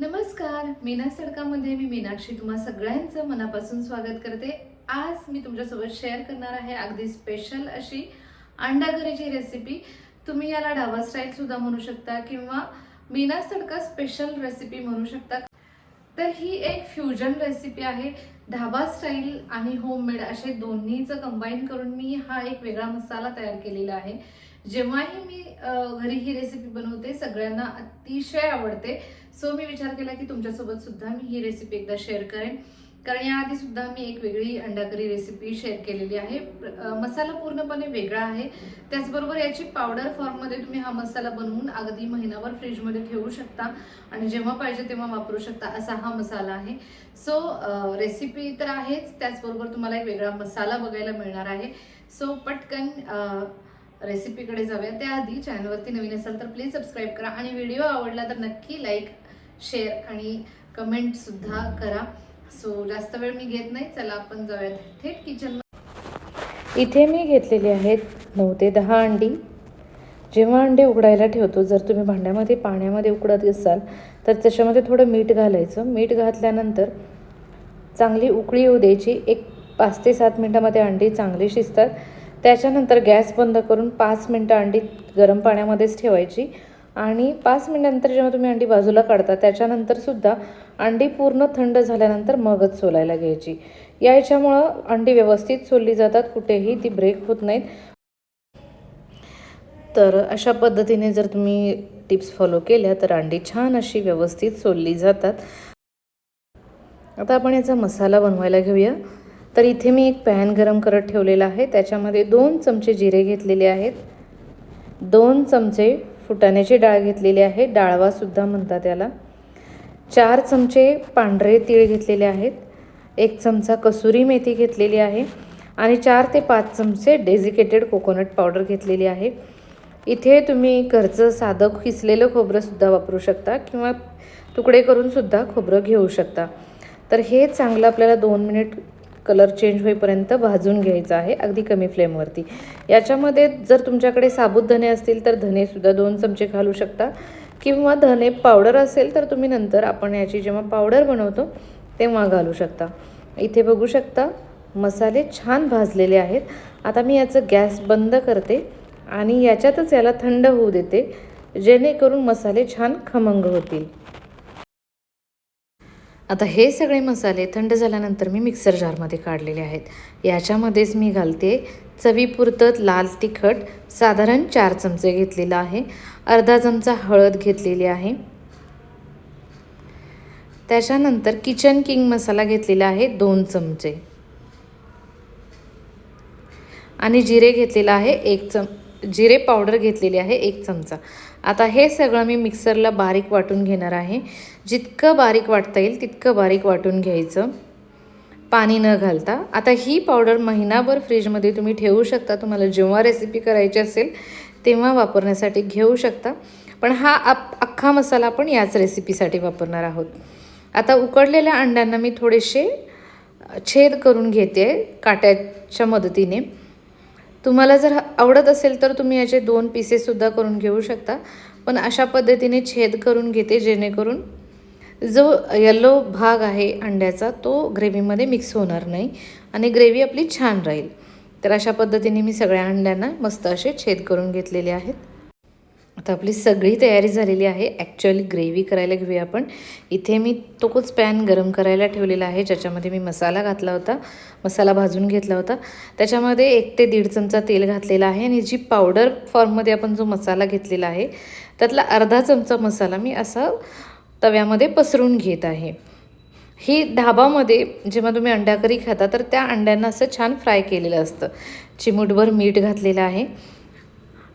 नमस्कार मीना सडकामध्ये मी मीनाक्षी तुम्हा सगळ्यांचं मनापासून स्वागत करते. आज मी तुमच्यासोबत शेअर करणार आहे अगदी स्पेशल अशी अंडा करीची रेसिपी तुम्ही याला डाबा स्टाईल सुद्धा म्हणू शकता किंवा मीना सडका स्पेशल रेसिपी म्हणू शकता. तर ही एक फ्युजन रेसिपी आहे. ढाबा स्टाईल आणि होममेड असे दोन्हीचं कंबाईन करून मी हा एक वेगळा मसाला तयार केलेला आहे. जेव्हाही मी घरी ही रेसिपी बनवते सगळ्यांना अतिशय आवडते. सो मी विचार केला की तुमच्यासोबत सुद्धा मी ही रेसिपी एकदा शेअर करेन. कारण याआधी सुद्धा मी एक वेगळी अंडा करी रेसिपी शेअर केलेली आहे. मसाला पूर्णपणे वेगळा आहे. त्याचबरोबर याची पावडर फॉर्ममध्ये तुम्ही हा मसाला बनवून अगदी महिनाभर फ्रीजमध्ये ठेवू शकता आणि जेव्हा पाहिजे तेव्हा वापरू शकता असा हा मसाला आहे. सो रेसिपी तर आहेच. त्याचबरोबर तुम्हाला एक वेगळा मसाला बघायला मिळणार आहे. सो पटकन रेसिपीकडे जाऊया. त्याआधी चॅनलवरती नवीन असाल तर प्लीज सबस्क्राईब करा. आणि व्हिडिओ आवडला तर नक्की लाईक शेअर आणि कमेंटसुद्धा करा. सो जास्त वेळ मी घेत नाही. चला आपण जाऊयात थेट किचन इथे मी घेतलेली आहेत नऊ ते दहा अंडी. जेव्हा अंडे उकडायला ठेवतो जर तुम्ही भांड्यामध्ये पाण्यामध्ये उकडत असाल तर त्याच्यामध्ये थोडं मीठ घालायचं. मीठ घातल्यानंतर चांगली उकळी येऊ द्यायची. एक पाच ते सात मिनटामध्ये अंडी चांगली शिजतात. त्याच्यानंतर गॅस बंद करून पाच मिनटं अंडी गरम पाण्यामध्येच ठेवायची. आणि पाच मिनटानंतर जेव्हा तुम्ही अंडी बाजूला काढता त्याच्यानंतरसुद्धा अंडी पूर्ण थंड झाल्यानंतर मगच सोलायला घ्यायची. या याच्यामुळं अंडी व्यवस्थित सोलली जातात कुठेही ती ब्रेक होत नाहीत. तर अशा पद्धतीने जर तुम्ही टिप्स फॉलो केल्या तर अंडी छान अशी व्यवस्थित सोलली जातात. आता आपण याचा मसाला बनवायला घेऊया. तर इथे मी एक पॅन गरम करत ठेवलेला आहे. त्याच्यामध्ये दोन चमचे जिरे घेतलेले आहेत. दोन चमचे फुटाण्याची डाळ घेतलेली आहे. डाळवासुद्धा म्हणतात त्याला चार चमचे पांढरे तीळ घेतलेले आहेत. एक चमचा कसुरी मेथी घेतलेली आहे आणि चार ते पाच चमचे डेझिकेटेड कोकोनट पावडर घेतलेली आहे. इथे तुम्ही घरचं साधं खिसलेलं खोबरंसुद्धा वापरू शकता किंवा तुकडे करूनसुद्धा खोबरं घेऊ शकता. तर हे चांगलं आपल्याला दोन मिनिट कलर चेंज होईपर्यंत भाजून घ्यायचं आहे अगदी कमी फ्लेमवरती. याच्यामध्ये जर तुमच्याकडे साबुत धने असतील तर धनेसुद्धा दोन चमचे घालू शकता. किंवा धने पावडर असेल तर तुम्ही नंतर आपण याची जेव्हा पावडर बनवतो तेव्हा घालू शकता. इथे बघू शकता मसाले छान भाजलेले आहेत. आता मी याचं गॅस बंद करते आणि याच्यातच याला थंड होऊ देते जेणेकरून मसाले छान खमंग होतील. आता हे सगळे मसाले थंड झाल्यानंतर मी मिक्सर जारमध्ये काढलेले आहेत. याच्यामध्येच मी घालते चवीपुरतं लाल तिखट साधारण चार चमचे घेतलेलं आहे. अर्धा चमचा हळद घेतलेली आहे. त्याच्यानंतर किचन किंग मसाला घेतलेला आहे दोन चमचे. आणि जिरे घेतलेलं आहे एक चम जिरे पावडर घेतलेली आहे एक चमचा. आता हे सगळं मी मिक्सरला बारीक वाटून घेणार आहे. जितकं बारीक वाटता येईल तितकं बारीक वाटून घ्यायचं. पाणी न घालता. आता ही पावडर महिनाभर फ्रीजमध्ये तुम्ही ठेवू शकता. तुम्हाला जेव्हा रेसिपी करायची असेल तेव्हा वापरण्यासाठी घेऊ शकता. पण हा आप अख्खा मसाला आपण याच रेसिपीसाठी वापरणार आहोत. आता उकडलेल्या अंड्यांना मी थोडेसे छेद करून घेते काट्याच्या मदतीने. तुम्हाला जर आवडत असेल तर तुम्ही याचे दोन पीसेससुद्धा करून घेऊ शकता. पण अशा पद्धतीने छेद करून घेते जेणेकरून जो यल्लो भाग आहे अंड्याचा तो ग्रेव्हीमध्ये मिक्स होणार नाही आणि ग्रेव्ही आपली छान राहील. तर अशा पद्धतीने मी सगळ्या अंड्यांना मस्त असे छेद करून घेतलेले आहेत. आता आपली सगळी तयारी झालेली आहे. ॲक्च्युअली ग्रेव्ही करायला घेऊया आपण. इथे मी तोच पॅन गरम करायला ठेवलेला आहे. ज्याच्यामध्ये मी मसाला घातला होता. मसाला भाजून घेतला होता. त्याच्यामध्ये एक ते दीड चमचा तेल घातलेला आहे आणि जी पावडर फॉर्ममध्ये आपण जो मसाला घेतलेला आहे त्यातला अर्धा चमचा मसाला मी असा तव्यामध्ये पसरून घेत आहे. ही ढाबामध्ये जेव्हा तुम्ही अंड्याकरी खाता तर त्या अंड्यांना असं छान फ्राय केलेलं असतं. चिमूटभर मीठ घातलेलं आहे.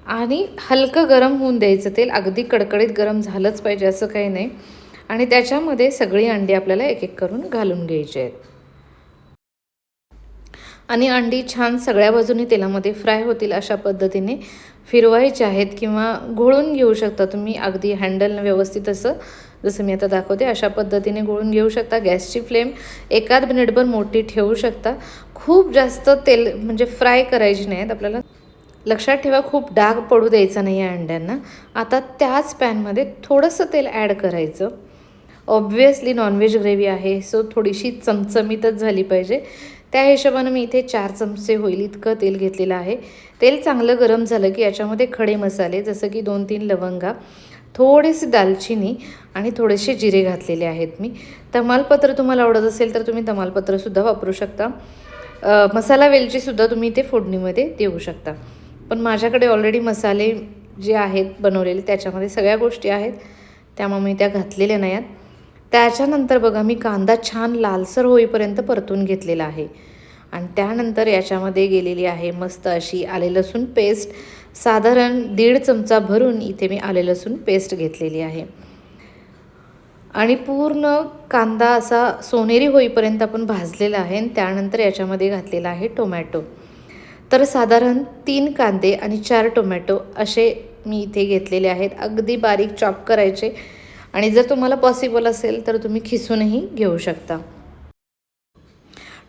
आणि हलकं गरम होऊन द्यायचं तेल. अगदी कडकडीत गरम झालंच पाहिजे असं काही नाही. आणि त्याच्यामध्ये सगळी अंडी आपल्याला एक एक करून घालून घ्यायची आहेत. आणि अंडी छान सगळ्या बाजूनी तेलामध्ये फ्राय होतील अशा पद्धतीने फिरवायचे आहेत किंवा घोळून घेऊ शकता तुम्ही. अगदी हँडलनं व्यवस्थित असं जसं मी आता दाखवते अशा पद्धतीने घोळून घेऊ शकता. गॅसची फ्लेम एकाद मिनिटभर मोठी ठेवू शकता. खूप जास्त तेल म्हणजे फ्राय करायची नाहीत आपल्याला. लक्षात ठेवा खूप डाग पडू द्यायचा नाही आहे अंड्यांना. आता त्याच पॅनमध्ये थोडंसं तेल ॲड करायचं. ऑब्वियसली नॉनव्हेज ग्रेव्ही आहे सो थोडीशी चमचमीतच झाली पाहिजे. त्या हिशोबानं मी इथे चार चमचे होईल इतकं तेल घेतलेलं आहे. तेल चांगलं गरम झालं की याच्यामध्ये खडे मसाले जसं की दोन तीन लवंगा थोडीशी दालचिनी आणि थोडेसे जिरे घातलेले आहेत मी. तमालपत्र तुम्हाला आवडत असेल तर तुम्ही तमालपत्रसुद्धा वापरू शकता. मसाला वेलचीसुद्धा तुम्ही इथे फोडणीमध्ये देऊ शकता. पण माझ्याकडे ऑलरेडी मसाले जे आहेत बनवलेले त्याच्यामध्ये सगळ्या गोष्टी आहेत. त्यामुळे मी त्या घातलेल्या नाही आहेत त्याच्यानंतर बघा मी कांदा छान लालसर होईपर्यंत परतून घेतलेला आहे. आणि त्यानंतर याच्यामध्ये गेलेली आहे मस्त अशी आले लसूण पेस्ट. साधारण दीड चमचा भरून इथे मी आले लसूण पेस्ट घेतलेली आहे. आणि पूर्ण कांदा असा सोनेरी होईपर्यंत आपण भाजलेला आहे आणि त्यानंतर याच्यामध्ये घातलेला आहे टोमॅटो. तर साधारण तीन कांदे आणि चार टोमॅटो असे मी इथे घेतलेले आहेत. अगदी बारीक चॉप करायचे. आणि जर तुम्हाला पॉसिबल असेल तर तुम्ही खिसूनही घेऊ शकता.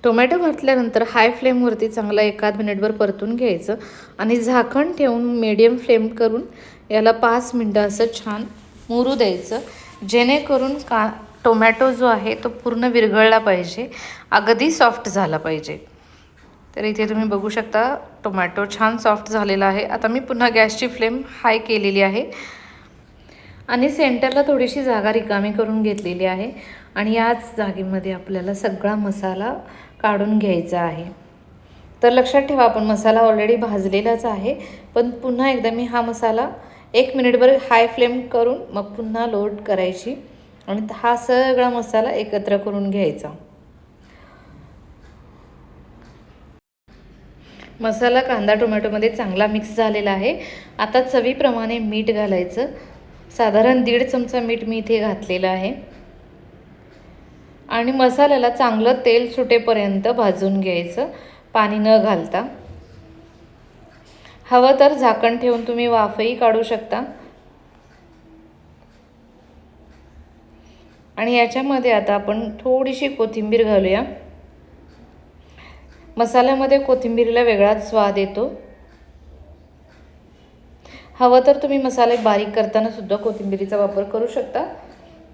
टोमॅटो घातल्यानंतर हाय फ्लेमवरती चांगला एकाद मिनिटभर परतून घ्यायचं. आणि झाकण ठेवून मीडियम फ्लेम करून याला पाच मिनटं असं छान मुरू द्यायचं. जेणेकरून का टोमॅटो जो आहे तो पूर्ण विरघळला पाहिजे. अगदी सॉफ्ट झाला पाहिजे. तर इथे तुम्ही बघू शकता टोमॅटो छान सॉफ्ट झालेला आहे. आता मी पुन्हा गॅसची फ्लेम हाय केलेली आहे. आणि सेंटरला थोडीशी जागा रिकामी करून घेतलेली आहे. आणि याच जागेमध्ये आपल्याला सगळा मसाला काढून घ्यायचा आहे. तर लक्षात ठेवा आपण मसाला ऑलरेडी भाजलेलाच आहे. पण पुन्हा एकदा मी हा मसाला एक मिनिटभर हाय फ्लेम करून मग पुन्हा लोड करायची. आणि हा सगळा मसाला एकत्र करून घ्यायचा. मसाला कांदा टोमॅटोमध्ये चांगला मिक्स झालेला आहे. आता चवीप्रमाणे मीठ घालायचं. साधारण दीड चमचा मीठ मी इथे घातलेलं आहे. आणि मसाल्याला चांगलं तेल सुटेपर्यंत भाजून घ्यायचं. पाणी न घालता. हवं तर झाकण ठेवून तुम्ही वाफही काढू शकता. आणि याच्यामध्ये आता आपण थोडीशी कोथिंबीर घालूया. मसाल्यामध्ये कोथिंबीरीला वेगळाच स्वाद येतो. हवं तर तुम्ही मसाले बारीक करताना सुद्धा कोथिंबीरीचा वापर करू शकता.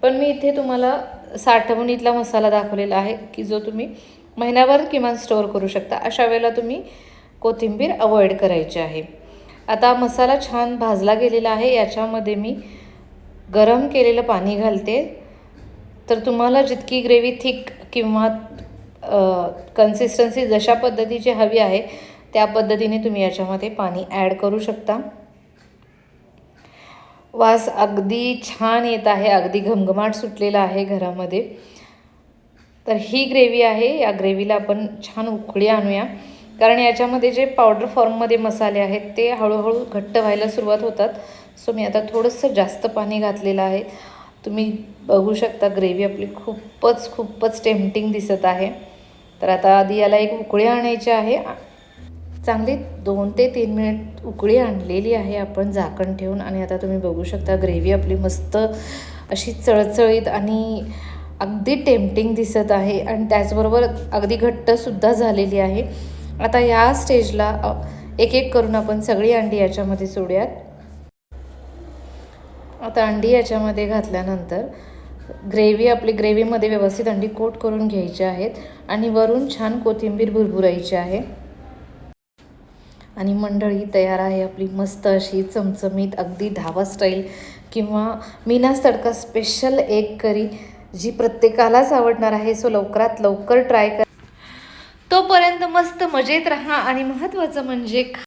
पण मी इथे तुम्हाला साठवणीतला मसाला दाखवलेला आहे की जो तुम्ही महिन्याभर किमान स्टोअर करू शकता. अशा वेळेला तुम्ही कोथिंबीर अवॉइड करायची आहे. आता मसाला छान भाजला गेलेला आहे. याच्यामध्ये मी गरम केलेलं पाणी घालते. तर तुम्हाला जितकी ग्रेव्ही थिक किंवा कन्सिस्टन्सी जशा पद्धतीची हवी आहे त्या पद्धतीने तुम्ही याच्यामध्ये पाणी ॲड करू शकता. वास अगदी छान येत आहे अगदी घमघमाट सुटलेला आहे घरामध्ये. तर ही ग्रेव्ही आहे या ग्रेव्हीला आपण छान उकळी आणूया. कारण याच्यामध्ये जे पावडर फॉर्ममध्ये मसाले आहेत ते हळूहळू घट्ट व्हायला सुरुवात होतात. सो मी आता थोडंसं जास्त पाणी घातलेलं आहे. तुम्ही बघू शकता ग्रेव्ही आपली खूपच खूपच टेम्पटिंग दिसत आहे. तर आता आधी याला एक उकळी आणायची आहे. चांगली दोन ते तीन मिनिट उकळी आणलेली आहे आपण झाकण ठेवून आणि आता तुम्ही बघू शकता ग्रेव्ही आपली मस्त अशी चळचळीत आणि अगदी टेम्पटिंग दिसत आहे आणि त्याचबरोबर अगदी घट्टसुद्धा झालेली आहे. आता या स्टेजला एक एक करून आपण सगळी अंडी याच्यामध्ये सोडूयात. आता अंडी याच्यामध्ये घातल्यानंतर ग्रेव्ही आपली ग्रेव्हीमध्ये व्यवस्थित अंडी कोट करून घ्यायची आहेत आणि वरून छान कोथिंबीर भुरभुरायची आहे. आणि मंडळी तयार आहे आपली मस्त अशी चमचमीत अगदी ढाबा स्टाईल किंवा मीनास तडका स्पेशल एग करी जी प्रत्येकालाच आवडणार आहे. सो लवकरात लवकर ट्राय कर. तोपर्यंत मस्त मजेत राहा आणि महत्त्वाचं म्हणजे